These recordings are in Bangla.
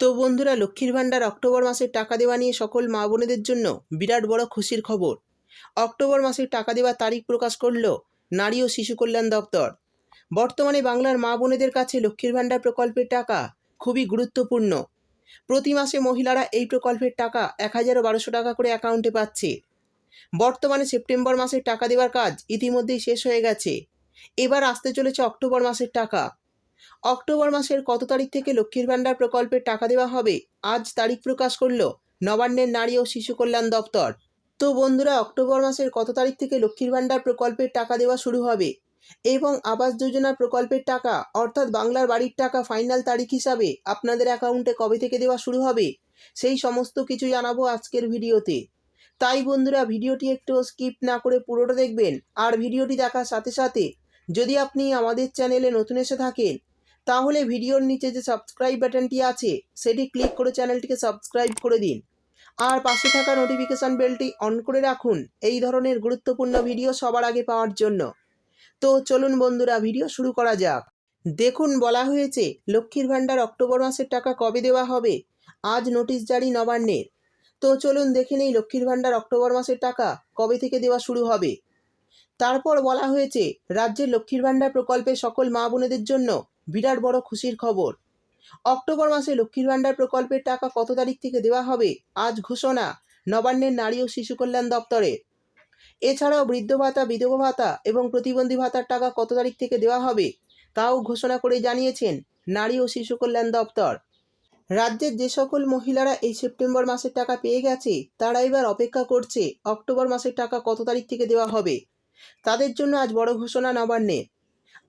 তো বন্ধুরা, লক্ষ্মীর ভাণ্ডার অক্টোবর মাসের টাকা দেওয়া নিয়ে সকল মা বোনেদের জন্য বিরাট বড় খুশির খবর। অক্টোবর মাসের টাকা দেওয়ার তারিখ প্রকাশ করল নারী ও শিশু কল্যাণ দপ্তর। বর্তমানে বাংলার মা বোনেদের কাছে লক্ষ্মীর ভাণ্ডার প্রকল্পের টাকা খুবই গুরুত্বপূর্ণ। প্রতি মাসে মহিলারা এই প্রকল্পের টাকা এক হাজার বারোশো টাকা করে অ্যাকাউন্টে পাচ্ছে। বর্তমানে সেপ্টেম্বর মাসের টাকা দেওয়ার কাজ ইতিমধ্যেই শেষ হয়ে গেছে। এবার আসতে চলেছে অক্টোবর মাসের টাকা। অক্টোবর মাসের কত তারিখ থেকে লক্ষ্মীর ভাণ্ডার প্রকল্পের টাকা দেওয়া হবে? আজ তারিখ প্রকাশ করল নবান্নের নারী ও শিশু কল্যাণ দপ্তর। তো বন্ধুরা, অক্টোবর মাসের কত তারিখ থেকে লক্ষ্মীর ভাণ্ডার প্রকল্পের টাকা দেওয়া শুরু হবে? এবং আবাস যোজনা প্রকল্পের টাকা, অর্থাৎ বাংলার বাড়ির টাকা ফাইনাল তারিখ হিসাবে আপনাদের অ্যাকাউন্টে কবে থেকে দেওয়া শুরু হবে? সেই সমস্ত কিছু জানাব আজকের ভিডিওতে। তাই বন্ধুরা, ভিডিওটি একটু স্কিপ না করে পুরোটা দেখবেন। আর ভিডিওটি দেখার সাথে সাথে যদি আপনি আমাদের চ্যানেলে নতুন এসে থাকেন তাহলে ভিডিওর নিচে যে সাবস্ক্রাইব বাটনটি আছে, সেটি ক্লিক করে চ্যানেলটিকে সাবস্ক্রাইব করে দিন। আর পাশে থাকা নোটিফিকেশান বেলটি অন করে রাখুন, এই ধরনের গুরুত্বপূর্ণ ভিডিও সবার আগে পাওয়ার জন্য। তো চলুন বন্ধুরা ভিডিও শুরু করা যাক। দেখুন, বলা হয়েছে, লক্ষ্মীর ভাণ্ডার অক্টোবর মাসের টাকা কবে দেওয়া হবে? আজ নোটিশ জারি নবান্নের। তো চলুন দেখে নেই, লক্ষ্মীর ভাণ্ডার অক্টোবর মাসের টাকা কবে থেকে দেওয়া শুরু হবে? তারপর বলা হয়েছে, রাজ্যের লক্ষ্মীর ভাণ্ডার প্রকল্পে সকল মা বোনেদের জন্য বিরাট বড় খুশির খবর। অক্টোবর মাসে লক্ষ্মীর ভাণ্ডার প্রকল্পের টাকা কত তারিখ থেকে দেওয়া হবে, আজ ঘোষণা, নবান্নের নারী ও শিশু কল্যাণ দপ্তরে এছাড়াও বৃদ্ধ ভাতা, বিধবা ভাতা এবং প্রতিবন্ধী ভাতার টাকা কত তারিখ থেকে দেওয়া হবে, তাও ঘোষণা করে জানিয়েছেন নারী ও শিশু কল্যাণ দপ্তর। রাজ্যের যে সকল মহিলারা এই সেপ্টেম্বর মাসের টাকা পেয়ে গেছে, তারা এবার অপেক্ষা করছে অক্টোবর মাসের টাকা কত তারিখ থেকে দেওয়া হবে। তাদের জন্য আজ বড় ঘোষণা নবান্নের।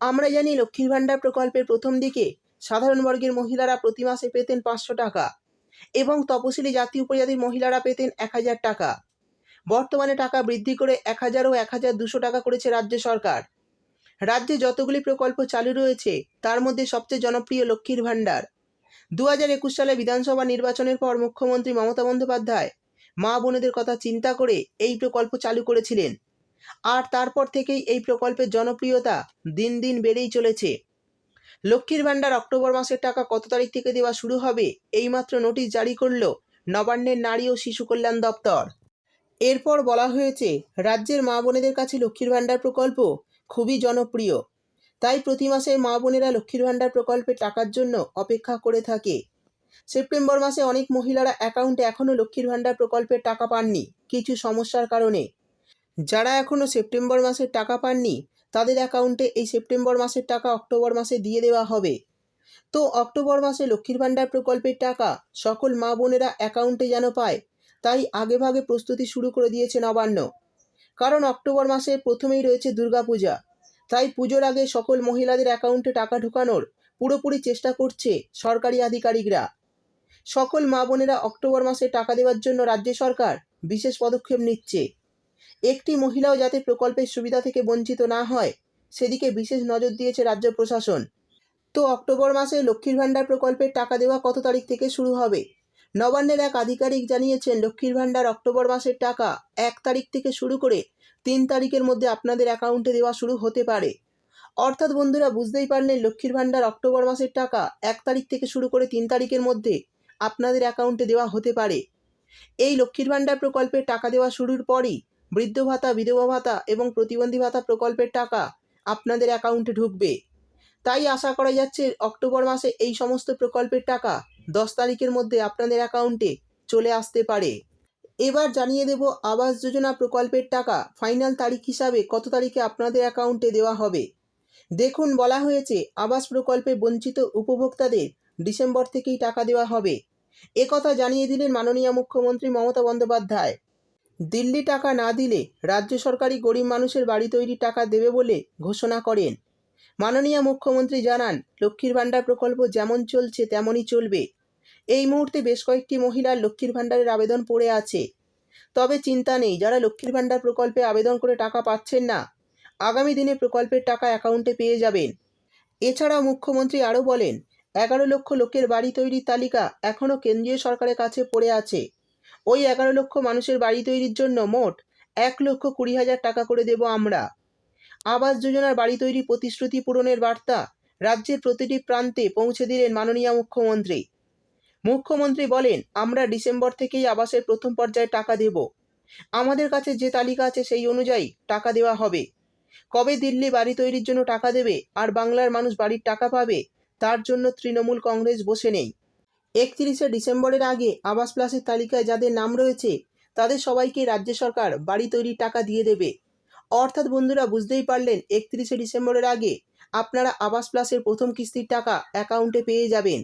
আমরা জানি লক্ষ্মীর ভাণ্ডার প্রকল্পের প্রথম দিকে সাধারণ বর্গের মহিলারা প্রতি মাসে পেতেন পাঁচশো টাকা এবং তপশিলি জাতি উপজাতির মহিলারা পেতেন এক হাজার টাকা। বর্তমানে টাকা বৃদ্ধি করে এক হাজার ও এক হাজার দুশো টাকা করেছে রাজ্য সরকার। রাজ্যে যতগুলি প্রকল্প চালু রয়েছে, তার মধ্যে সবচেয়ে জনপ্রিয় লক্ষ্মীর ভাণ্ডার। দু হাজার একুশ সালে বিধানসভা নির্বাচনের পর মুখ্যমন্ত্রী মমতা বন্দ্যোপাধ্যায় মা বোনেদের কথা চিন্তা করে এই প্রকল্প চালু করেছিলেন। আর তারপর থেকেই এই প্রকল্পের জনপ্রিয়তা দিন দিন বেড়েই চলেছে। লক্ষ্মীর ভাণ্ডার অক্টোবর মাসের টাকা কত তারিখ থেকে দেওয়া শুরু হবে এইমাত্র নোটিশ জারি করল নবান্নের নারী ও শিশু কল্যাণ দপ্তর। এরপর বলা হয়েছে, রাজ্যের মা বোনেদের কাছে লক্ষ্মীর ভাণ্ডার প্রকল্প খুবই জনপ্রিয়। তাই প্রতি মাসে মা বোনেরা লক্ষ্মীর ভাণ্ডার প্রকল্পের টাকার জন্য অপেক্ষা করে থাকে। সেপ্টেম্বর মাসে অনেক মহিলারা অ্যাকাউন্টে এখনও লক্ষ্মীর ভাণ্ডার প্রকল্পের টাকা পাননি, কিছু সমস্যার কারণে। যারা এখনও সেপ্টেম্বর মাসের টাকা পাননি, তাদের অ্যাকাউন্টে এই সেপ্টেম্বর মাসের টাকা অক্টোবর মাসে দিয়ে দেওয়া হবে। তো অক্টোবর মাসে লক্ষ্মীর ভাণ্ডার প্রকল্পের টাকা সকল মা বোনেরা অ্যাকাউন্টে যেন পায়, তাই আগেভাগে প্রস্তুতি শুরু করে দিয়েছে নবান্ন। কারণ অক্টোবর মাসে প্রথমেই রয়েছে দুর্গাপূজা, তাই পুজোর আগে সকল মহিলাদের অ্যাকাউন্টে টাকা ঢোকানোর পুরোপুরি চেষ্টা করছে সরকারি আধিকারিকরা। সকল মা বোনেরা অক্টোবর মাসে টাকা দেওয়ার জন্য রাজ্য সরকার বিশেষ পদক্ষেপ নিচ্ছে। একটি মহিলাও যাতে প্রকল্পের সুবিধা থেকে বঞ্চিত না হয়, সেদিকে বিশেষ নজর দিয়েছে রাজ্য প্রশাসন। তো অক্টোবর মাসে লক্ষ্মীর ভাণ্ডার প্রকল্পের টাকা দেওয়া কত তারিখ থেকে শুরু হবে? নবান্নের এক আধিকারিক জানিয়েছেন, লক্ষ্মীর ভাণ্ডার অক্টোবর মাসের টাকা এক তারিখ থেকে শুরু করে তিন তারিখের মধ্যে আপনাদের অ্যাকাউন্টে দেওয়া শুরু হতে পারে। অর্থাৎ বন্ধুরা, বুঝতেই পারলেন, লক্ষ্মীর ভাণ্ডার অক্টোবর মাসের টাকা এক তারিখ থেকে শুরু করে তিন তারিখের মধ্যে আপনাদের অ্যাকাউন্টে দেওয়া হতে পারে। এই লক্ষ্মীর ভাণ্ডার প্রকল্পের টাকা দেওয়া শুরুর পরই বৃদ্ধ ভাতা, বিধবা ভাতা এবং প্রতিবন্ধী ভাতা প্রকল্পের টাকা আপনাদের অ্যাকাউন্টে ঢুকবে। তাই আশা করা যাচ্ছে অক্টোবর মাসে এই সমস্ত প্রকল্পের টাকা দশ তারিখের মধ্যে আপনাদের অ্যাকাউন্টে চলে আসতে পারে। এবার জানিয়ে দেব আবাস যোজনা প্রকল্পের টাকা ফাইনাল তারিখ হিসাবে কত তারিখে আপনাদের অ্যাকাউন্টে দেওয়া হবে। দেখুন, বলা হয়েছে আবাস প্রকল্পে বঞ্চিত উপভোক্তাদের ডিসেম্বর থেকেই টাকা দেওয়া হবে। একথা জানিয়ে দিলেন মাননীয় মুখ্যমন্ত্রী মমতা বন্দ্যোপাধ্যায়। দিল্লি টাকা না দিলে রাজ্য সরকারি গরিব মানুষের বাড়ি তৈরির টাকা দেবে বলে ঘোষণা করেন। মাননীয় মুখ্যমন্ত্রী জানান, লক্ষ্মীর ভাণ্ডার প্রকল্প যেমন চলছে তেমনই চলবে। এই মুহূর্তে বেশ কয়েকটি মহিলার লক্ষ্মীর ভাণ্ডারের আবেদন পড়ে আছে। তবে চিন্তা নেই, যারা লক্ষ্মীর ভাণ্ডার প্রকল্পে আবেদন করে টাকা পাচ্ছেন না, আগামী দিনে প্রকল্পের টাকা অ্যাকাউন্টে পেয়ে যাবেন। এছাড়াও মুখ্যমন্ত্রী আরও বলেন, এগারো লক্ষ লোকের বাড়ি তৈরির তালিকা এখনও কেন্দ্রীয় সরকারের কাছে পড়ে আছে। ওই এগারো লক্ষ মানুষের বাড়ি তৈরির জন্য মোট এক লক্ষ কুড়ি হাজার টাকা করে দেব আমরা। আবাস যোজনার বাড়ি তৈরি প্রতিশ্রুতি পূরণের বার্তা রাজ্যের প্রতিটি প্রান্তে পৌঁছে দিলেন মাননীয় মুখ্যমন্ত্রী। মুখ্যমন্ত্রী বলেন, আমরা ডিসেম্বর থেকেই আবাসের প্রথম পর্যায়ে টাকা দেব। আমাদের কাছে যে তালিকা আছে সেই অনুযায়ী টাকা দেওয়া হবে। কবে দিল্লি বাড়ি তৈরির জন্য টাকা দেবে আর বাংলার মানুষ বাড়ির টাকা পাবে, তার জন্য তৃণমূল কংগ্রেস বসে নেই। একত্রিশে ডিসেম্বরের আগে আবাস প্লাসের তালিকায় যাদের নাম রয়েছে, তাদের সবাইকে রাজ্য সরকার বাড়ি তৈরির টাকা দিয়ে দেবে। অর্থাৎ বন্ধুরা, বুঝতেই পারলেন, একত্রিশে ডিসেম্বরের আগে আপনারা আবাস প্লাসের প্রথম কিস্তির টাকা অ্যাকাউন্টে পেয়ে যাবেন।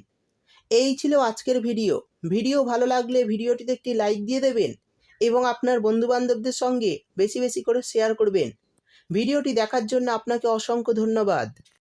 এই ছিল আজকের ভিডিও। ভিডিও ভালো লাগলে ভিডিওটিতে একটি লাইক দিয়ে দেবেন এবং আপনার বন্ধুবান্ধবদের সঙ্গে বেশি বেশি করে শেয়ার করবেন। ভিডিওটি দেখার জন্য আপনাকে অসংখ্য ধন্যবাদ।